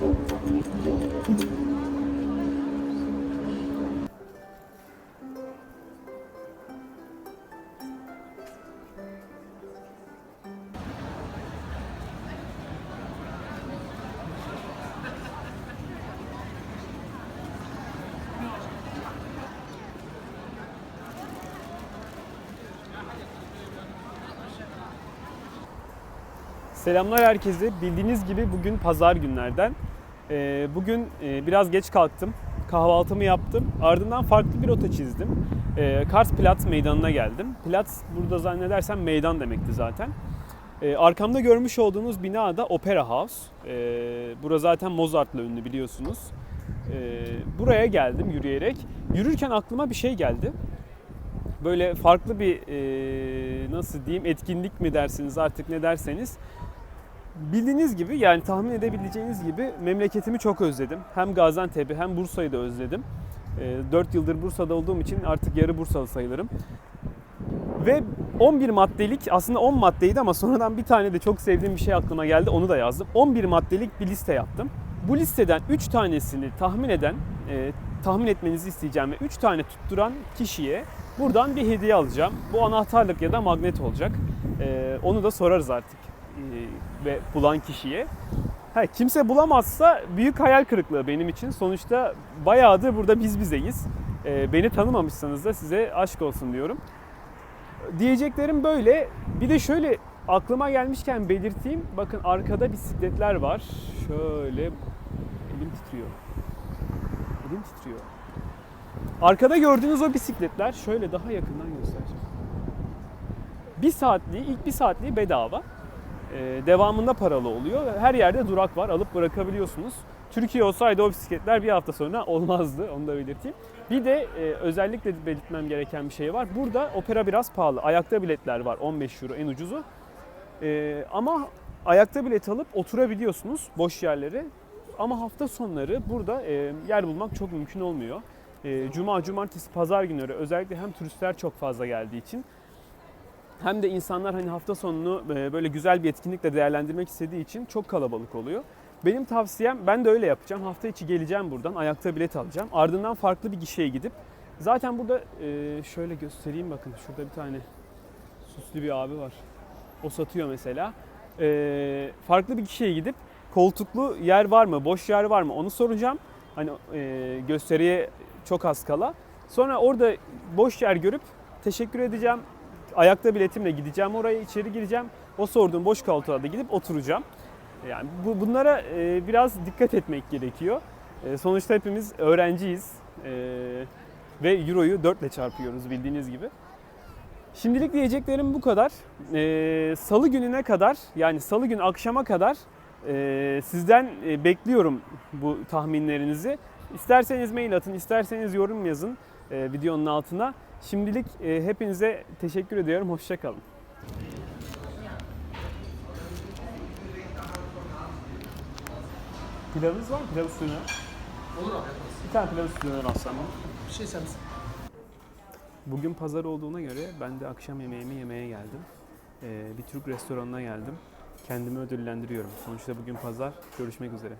本当に。Selamlar herkese. Bildiğiniz gibi bugün pazar günlerden. Ee, Bugün e, biraz geç kalktım. Kahvaltımı yaptım. Ardından farklı bir rota çizdim. Ee, Kars Platz meydanına geldim. Platz burada zannedersem meydan demekti zaten. Ee, Arkamda görmüş olduğunuz bina da Opera House. Bura zaten Mozart'la ünlü biliyorsunuz. Buraya geldim yürüyerek. Yürürken aklıma bir şey geldi böyle farklı bir e, nasıl diyeyim etkinlik mi dersiniz artık ne derseniz bildiğiniz gibi yani tahmin edebileceğiniz gibi memleketimi çok özledim. Hem Gaziantep'i hem Bursa'yı da özledim. E, 4 yıldır Bursa'da olduğum için artık yarı Bursalı sayılırım. Ve 11 maddelik aslında 10 maddeydi ama sonradan bir tane de çok sevdiğim bir şey aklıma geldi onu da yazdım. 11 maddelik bir liste yaptım. Bu listeden 3 tanesini tahmin eden, e, tahmin etmenizi isteyeceğim ve 3 tane tutturan kişiye buradan bir hediye alacağım. Bu anahtarlık ya da magnet olacak. E, onu da sorarız artık ve bulan kişiye. Ha, kimse bulamazsa büyük hayal kırıklığı benim için. Sonuçta bayağıdır burada biz bizeyiz. E, beni tanımamışsanız da size aşk olsun diyorum. Diyeceklerim böyle. Bir de şöyle aklıma gelmişken belirteyim. Bakın arkada bisikletler var. Şöyle elim titriyor. Elim titriyor. Arkada gördüğünüz o bisikletler şöyle daha yakından göstereceğim. Bir saatliği, ilk bir saatliği bedava. Ee, devamında paralı oluyor. Her yerde durak var. Alıp bırakabiliyorsunuz. Türkiye olsaydı o bisikletler bir hafta sonra olmazdı. Onu da belirteyim. Bir de e, özellikle belirtmem gereken bir şey var. Burada opera biraz pahalı. Ayakta biletler var 15 euro en ucuzu. E, ama ayakta bilet alıp oturabiliyorsunuz boş yerlere. Ama hafta sonları burada e, yer bulmak çok mümkün olmuyor. E, Cuma, cumartesi, pazar günleri özellikle hem turistler çok fazla geldiği için hem de insanlar hani hafta sonunu e, böyle güzel bir etkinlikle değerlendirmek istediği için çok kalabalık oluyor. Benim tavsiyem ben de öyle yapacağım. Hafta içi geleceğim buradan ayakta bilet alacağım. Ardından farklı bir gişeye gidip zaten burada e, şöyle göstereyim bakın şurada bir tane süslü bir abi var. O satıyor mesela. E, farklı bir kişiye gidip koltuklu yer var mı, boş yer var mı onu soracağım. Hani gösteriye çok az kala. Sonra orada boş yer görüp teşekkür edeceğim. Ayakta biletimle gideceğim oraya içeri gireceğim. O sorduğum boş koltuğa da gidip oturacağım. Yani bu, bunlara e, biraz dikkat etmek gerekiyor. E, sonuçta hepimiz öğrenciyiz e, ve Euro'yu 4 ile çarpıyoruz bildiğiniz gibi. Şimdilik diyeceklerim bu kadar. E, Salı gününe kadar yani Salı günü akşama kadar e, sizden e, bekliyorum bu tahminlerinizi. İsterseniz mail atın, isterseniz yorum yazın e, videonun altına. Şimdilik e, hepinize teşekkür ediyorum. Hoşçakalın. Pilavınız var mı? Pilav üstüne. Olur abi. Bir tane pilav üstüne rastlanma. Bir şey sen misin? Bugün pazar olduğuna göre ben de akşam yemeğimi yemeye geldim. Ee, bir Türk restoranına geldim. Kendimi ödüllendiriyorum. Sonuçta bugün pazar. Görüşmek üzere.